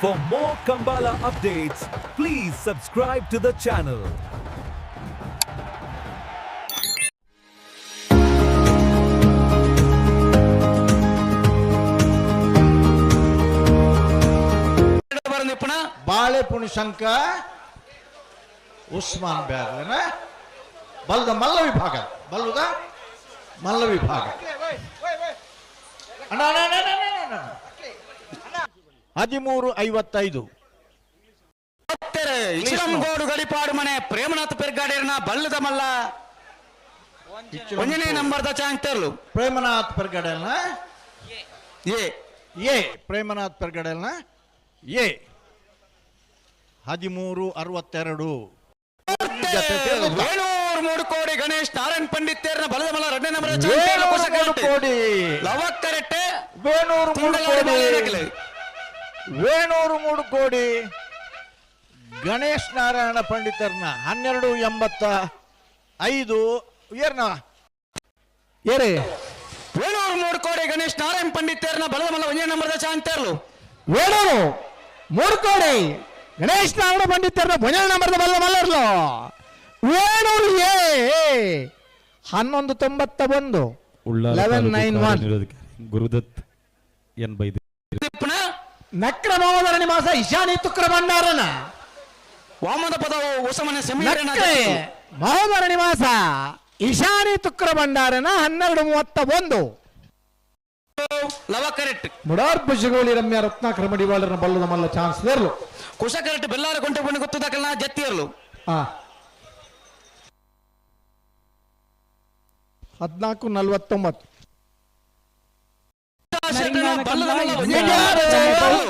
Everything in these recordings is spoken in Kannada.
For more Kambala updates, please subscribe to the channel. ಬರಂದು ಇಪ್ಪಣ Balepuni ಶಂಕ Usman ಬ್ಯಾರ್ಲೆನ ಬಲ್ಲದ ಮಲ್ಲ ವಿಭಾಗ ಬಲ್ಲದ ಮಲ್ಲ ವಿಭಾಗ ಅಣ್ಣ, ಅಣ್ಣ, ಅಣ್ಣ, ಅಣ್ಣ, ಅಣ್ಣ, ಅಣ್ಣ. ಹದಿಮೂರು ಐವತ್ತೈದು. ಇಸ್ಲಾಂಗೋಡು ಗಡಿಪಾಡು ಮನೆ ಪ್ರೇಮನಾಥ್ ಪೆರ್ಗಾಡೇರ್ನ ಬಲ್ಲದ ಮಲ್ಲ. ಒಂದನೇ ನಂಬರ್ ಚಾಂಗ್ ತೆರ್ಲು. ಪ್ರೇಮನಾಥ್ ಪೆರ್ಗಾಡಿಯರ್ನ? ಏ ಎ. ಪ್ರೇಮನಾಥ್ ಪೆರ್ಗಾಡಿಯರ್ನ? ಏ ಹದಿಮೂರು ಅರವತ್ತೆರಡು. ಏಳ್ನೂರು ಮೂರು ಕೋಡಿ ಗಣೇಶ್ ನಾರಾಯಣ್ ಪಂಡಿತ್ ತೇರ್ನ ಬಲದ ಮಲ್ಲ ಎರಡನೇ ನಂಬರ್. ಕೋಡಿ. ಲವಕ್ಕರೆಟ್ಟೆ. ಮೂರು ಕೋಡಿ. ಮಲೆ. ವೇಣೂರು ಮೂರು ಕೋಡಿ ಗಣೇಶ್ ನಾರಾಯಣ ಪಂಡಿತರ್ನ ಹನ್ನೆರಡು ಎಂಬತ್ತ ಐದು ಏರ್ನ? ಏರೇ? ವೇಣೂರು ಮೂರು ಕೋಡಿ ಗಣೇಶ್ ನಾರಾಯಣ ಪಂಡಿತರನ್ನ ತೇರ್ನ ಬಲದ ಮಲ್ಲ ಒಂದೇ ನಂಬರ್ದ ಚಾಂಗ್ ತೆರ್ಲು ವೇಣೂರು ಮೂರು ಕೋಡಿ ಗಣೇಶ್ ನಾರಾಯಣ ಪಂಡಿತರ್ನ ಒಂದೇ ನಂಬರ್ದ ಬಲ್ಲ ಮಲ್ಲರ್ಲು ವೇಣೂರು ಏ ಹನ್ನೊಂದು ತೊಂಬತ್ತ ಒಂದು eleven nine one Gurudatt N ಬೈದು ನಕ್ರಮೋದರಣಿ ಮಾಸ ಈಶಾನಿ ತುಕ್ರಮಣ್ಣಾರನ ವಾಮನ ಪದವು ಉಸಮನ ನಕ್ರೆ ಮಹೋದರಣಿ ಮಾಸ ಈಶಾನಿ ಹನ್ನೆರಡು ಮೂವತ್ತ ಒಂದು ಲವ ಕರೆಕ್ಟ್ ಮುಡಾರ್ ಪುಷಗೋಳಿ ರಮ್ಯ ರತ್ನಾಕರ ಮಡಿವಾಳರನ್ನ ಬಲ್ಲದ ಮಲ್ಲ ಚಾನ್ಸ್ ಇರಲು. ಕುಶ ಕರೆಕ್ಟ್ ಬೆಲ್ಲಾರ ಕೊಂಟೆ ಬಣ್ಣ ಗೊತ್ತದ ಕಲ್ಲ ಹಾ ಇರಲು. ಹದಿನಾಲ್ಕು ಬಲ್ಲದ ಮಲ್ಲ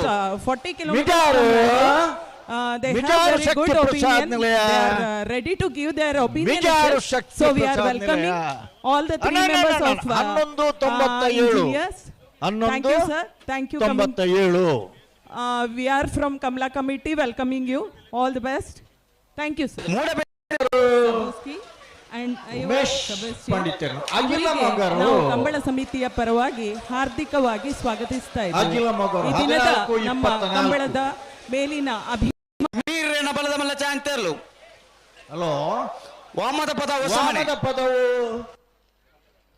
Kandla is, ಒಂದನೇ Mijaru. ನಂಬರ್ದ Chong uh, ತೆರ್ಲು. about uh, 40 kilometers Mijaru. from there. Uh, they Mijaru have very Shakti good Prasad opinion. Nilaya. They are uh, ready to give their opinion. Mijaru itself. Shakti so we are Prasad welcoming Nilaya. all the three ಅಣ್ಣ, ಅಣ್ಣ, members ಅಣ್ಣ, of uh, ಹನ್ನೊಂದು uh, ತೊಂಬತ್ತೇಳು. engineers. Thank ಹನ್ನೊಂದು you, sir. Thank you. Coming. ತೊಂಬತ್ತ ಏಳು Uh, we are from Kamla committee welcoming you. All the best. Thank you, sir. ಮೂಡಬೆ Kambala ಸಮಿತಿಯ ಪರವಾಗಿ ಹಾರ್ದಿಕವಾಗಿ ಸ್ವಾಗತಿಸ್ತಾ ನಮ್ಮ ಕಂಬಳದ ಮೇಲಿನ ಅಭಿಮಾನ ಬಲದ ಮಲ್ಲ ಚಾಂಗ್ ಹಲೋ? ವಾಮದ ಪದವು ವಾಮದ ಪದವು?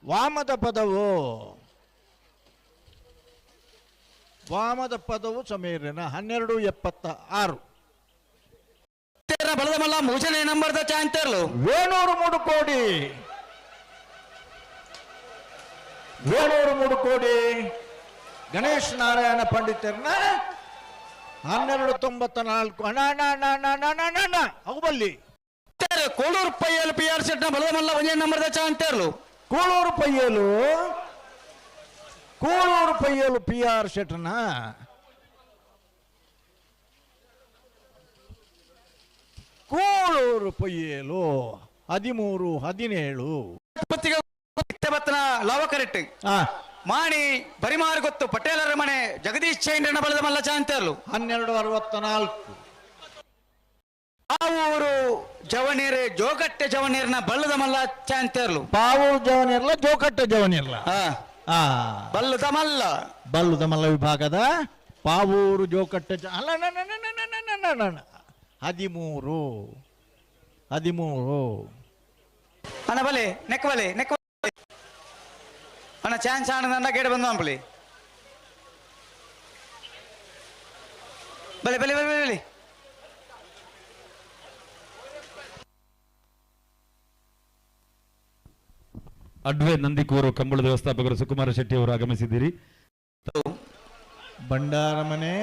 ವಾಮದ ಪದವು? ವಾಮದ ಪದವು ಸಮೀರಿನ? ಹನ್ನೆರಡು ಎಪ್ಪತ್ತ ಆರು ಬಲದ ಮಲ್ಲ ముగిసిన ನಂಬರ್ದ చాంతర్లు వేణూరు మూడు కోడి వేణూరు ಮೂರು ಕೋಡಿ ಗಣೇಶ್ ನಾರಾಯಣ ಪಂಡಿತರ್ನ ಹನ್ನೆರಡು ತೊಂಬತ್ತ ನಾಲ್ಕು ಅಣ್ಣ ಅಣ್ಣ ಕೋಳೂರು ಪೈಯಲು ಪಿ ಆರ್ ಸೆಟ್ನ ಬಲದ ಮಲ್ಲ ಒಂದೇ ನಂಬರ್ದ ಚಾ ಕೋಳೂರು ಪೈಯಲು ಕೋಳೂರು ಪೈಯಲು ಪಿ ಆರ್ ಸೆಟ್ನ ಕೂಳೂರು ಪಯ್ಯಲು ಹದಿಮೂರು ಹದಿನೇಳು. ಬತ್ತನ ಲವಕರೆಟ್ ಆ, ಮಾಣಿ ಬರಿಮಾರು ಗೊತ್ತು ಪಟೇಲರ ಮನೆ ಜಗದೀಶ್ ಚೈಂಡ್ರನ ಬಲದ ಮಲ್ಲ ಚಾಂಗ್ ತೆರ್ಲು ಹನ್ನೆರಡು ಅರವತ್ತ ನಾಲ್ಕು. ಪಾವೂರು ಜವನೀರ್ ಜೋಗಟ್ಟೆ ಜವನೀರ್ನ ಬಲ್ಲದ ಮಲ್ಲ ಬಾವು ಪಾವೂರು ಜವನಿರ್ಲ ಜೋಗಟ್ಟೆ ಜವನಿರ್ಲ ಬಲ್ಲದ ಮಲ್ಲ. ಬಲ್ಲದ ಮಲ್ಲ ವಿಭಾಗದ ಪಾವೂರು ಜೋಗಟ್ಟೆ ಅಲ್ಲ ಹದಿಮೂರು. ಹದಿಮೂರು. ಅಣ್ಣ ಬಲೆ ನೆಕ್ ಬಲೆ ನೆಕ್ ಬಲೆ. ಅಣ್ಣ ಚಾನ್ಸ್ ಅಣ್ಣ ನನ್ನ ಗೇಡ್ ಬಂದು ಅಂಪಲಿ ಬಲೆ. ಬಲೆ ಬಲೆ ಬಲೆ ಅಡ್ವೆ ನಂದಿಕೂರು ಕಂಬಳದ ವ್ಯವಸ್ಥಾಪಕರು ಸುಕುಮಾರ ಶೆಟ್ಟಿ ಅವರು ಆಗಮಿಸಿದ್ದೀರಿ. ಬಂಡಾರಮನೆ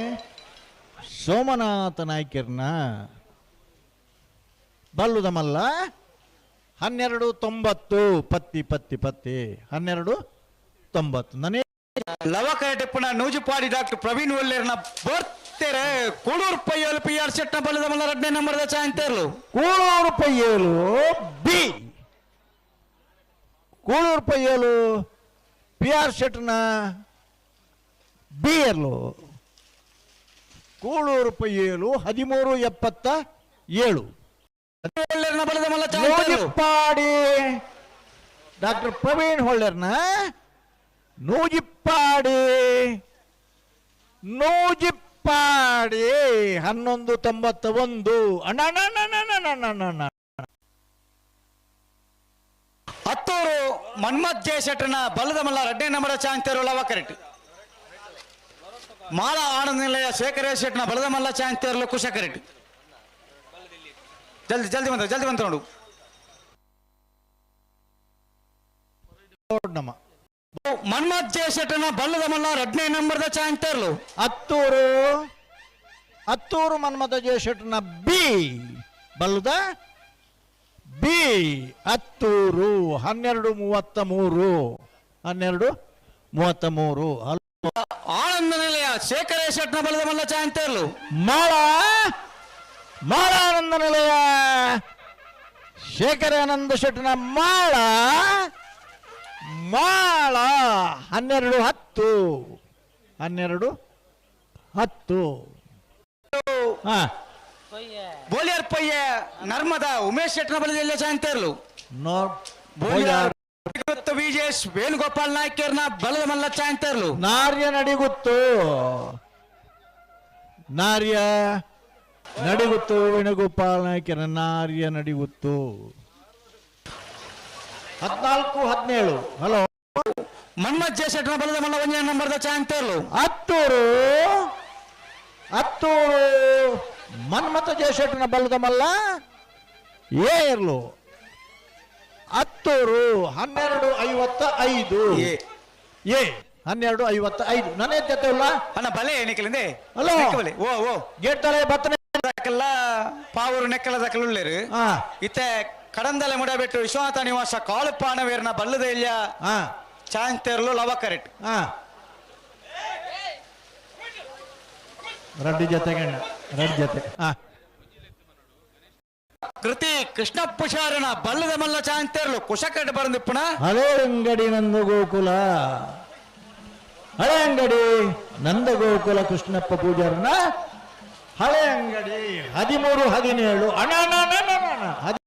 ಸೋಮನಾಥ ನಾಯ್ಕರ್ನ ಬಲ್ಲುದಮಲ್ಲ ಹನ್ನೆರಡು ತೊಂಬತ್ತು ಪತ್ತಿ ಪತ್ತಿ ಪತ್ತಿ. ಹನ್ನೆರಡು ತೊಂಬತ್ತು. ನನೇ ಲವಕರ ಟಿಪ್ಪಣ ನೂಜುಪಾಡಿ ಡಾಕ್ಟರ್ ಪ್ರವೀಣ್ ಒಲ್ಲೇರ್ನ ಬರ್ತಾರೆ. ಕೂಡೂರು ಪೈಯೋಲು ಪಿ ಆರ್ ಸೆಟ್ನ ಬಲ್ಲದ ಮಲ್ಲ ಎರಡನೇ ನಂಬರ್ದ ಚಾಂಗ್ ತೆರ್ಲು ಕೂಳೂರು ಪಯ್ಯಲು ಬಿ. ಕೂಳೂರು ಪೈಯೋಲು ಪಿ ಆರ್ ಶೆಟ್ನ ಬಿ ಎಲ್ಲು ಕೂಳೂರು ರೂಪಾಯಿ ಏಳು ಹದಿಮೂರು ಎಪ್ಪತ್ತ ಏಳು. ನೂಜಿಪ್ಪಾಡಿ. ಡಾಕ್ಟರ್ ಪ್ರವೀಣ್ ಹೊಳ್ಳೆರ್ನ ನೂಜಿಪ್ಪಾಡಿ. ನೂಜಿಪ್ಪಾಡಿ ಹನ್ನೊಂದು ತೊಂಬತ್ತ ಒಂದು. ಅಣ್ಣ ಹತ್ತೂರು ಮನ್ಮಥ್ ಜಯ ಶೆಟ್ಟರ್ನ ಬಲದ ಮಲ್ಲ ರಡ್ಡೆ ನಂಬರ ಚಾಂಗ್ ತೆರವು ಲವ ಕರೆಕ್ಟ್ ಮಾಳ ಆನಂದ ನಿಲಯ ಶೇಖರ ಶೆಟ್ನ ಬಲದ ಮಲ್ಲ ಚಾಂತಿಯರ್ಲು ಕುಶ ಕರೆಕ್ಟ್ ಜಲ್ದಿ ಜಲ್ದಿ ಬಂದ ಜಲ್ದಿ ಬಂತ ನೋಡು. ಮನ್ಮಥ್ ಜಯಶೆಟ್ಟನ ಬಲ್ಲದ ಮಲ್ಲ ಎರಡನೇ ನಂಬರ್ದ ಚಾಂತಿಯರ್ಲು ಹತ್ತೂರು ಹತ್ತೂರು ಮನ್ಮಥ ಜಯಶೆಟ್ಟನ ಬಿ ಬಲ್ಲದ ಬಿ ಹತ್ತೂರು ಹನ್ನೆರಡು ಮೂವತ್ತ ಮೂರು ಹನ್ನೆರಡು ಮೂವತ್ತ ಮೂರು ಹಲ್- ಆನಂದ ನಿಲಯ ಶೇಖರ ಶೆಟ್ನ ಬಲದ ಮಲ್ಲ ಚಾಂತಿಯರ್ಲು ಮಾಳ ಆನಂದ ನಿಲಯ ಶೇಖರಾನಂದ ಶೆಟ್ಟನ ಮಾಳ ಮಾಳ ಹನ್ನೆರಡು ಹತ್ತು ಹನ್ನೆರಡು ಹತ್ತು. ಹಾ. ಬೋಲಿಯರ್ ಪಯ್ಯ ನರ್ಮದ ಉಮೇಶ್ ಶೆಟ್ನ ಬಲದಲ್ಲಿ ಚಾಂತೇರ್ಲು ನೋ ಬೋಲಿಯರ್ ಮತ್ತು ವಿಜೇಶ್ ವೇಣುಗೋಪಾಲ್ ನಾಯ್ಕರ್ನ ಬಲದ ಮಲ್ಲ ಚಾಂತಿಯರ್ಲು ನಾರ್ಯ ನಡಿಗುತ್ತು ನಾರ್ಯ ನಡಿಗುತ್ತು ವೇಣುಗೋಪಾಲ್ ನಾಯ್ಕರ ನಾರ್ಯ ನಡಿಗುತ್ತು ಹದಿನಾಲ್ಕು ಹದಿನೇಳು ಹಲೋ ಮನ್ಮಥ್ ಜಯಶೆಟ್ನ ಬಲದ ಮಲ್ಲ ಒಂದನೇ ನಂಬರ್ದ ಚಾಂತಿಯರ್ಲು ಹತ್ತೂರು ಹತ್ತೂರು ಮನ್ಮಥ ಜಯಶೆಟ್ಟನ ಬಲ್ಲದ ಮಲ್ಲ ಏ ಇರ್ಲು ಹತ್ತೂರು ಹನ್ನೆರಡು ಐವತ್ತ ಐದು. ಏ. ಏ ಹನ್ನೆರಡು ಐವತ್ತ ಐದು. ನನ್ನ ಎತ್ತಲ್ಲ ಅಣ್ಣ ಬಲೆ ಹಲೋ. ಬಲೆ. ಓ ಓ. ಗೇಟ್ ತಲೆ ಬತ್ತನೆ. ದಕ್ಕಲ್ಲ ಪಾವೂರು ನೆಕ್ಕಲ ದಾಖಲೆ ಹಾ. ಇತ್ತೆ ಕಡಂದಲೆ ಮುಡಬೆಟ್ಟು ವಿಶ್ವನಾಥ ನಿವಾಸ ಕಾಳುಪಾಣವೇರ್ನ ಬಲ್ಲದ ಇಲ್ಯ ಹಾ. ತೇರಲು ಲವ ಕರೆಟ್. ಹಾ. ರಡ್ಡಿ ಜೊತೆಗೆ ರಡ್ಡಿ ಜೊತೆ. ಹಾ. ಕೃತಿ ಕೃಷ್ಣಪ್ಪ ಶಾರನ ಬಲ್ಲದ ಮಲ್ಲ ಚಾಂತಿಯರ್ಲು ಕುಶಕಟ್ಟು ಬರಂದಿಪ್ಪಣ ಹಳೆ ಅಂಗಡಿ ನಂದ ಗೋಕುಲ ಹಳೆ ಅಂಗಡಿ ನಂದ ಗೋಕುಲ ಕೃಷ್ಣಪ್ಪ ಪೂಜಾರನ. ಹಳೆ ಅಂಗಡಿ ಹದಿಮೂರು ಹದಿನೇಳು. ಅಣ್ಣ ಹದಿ-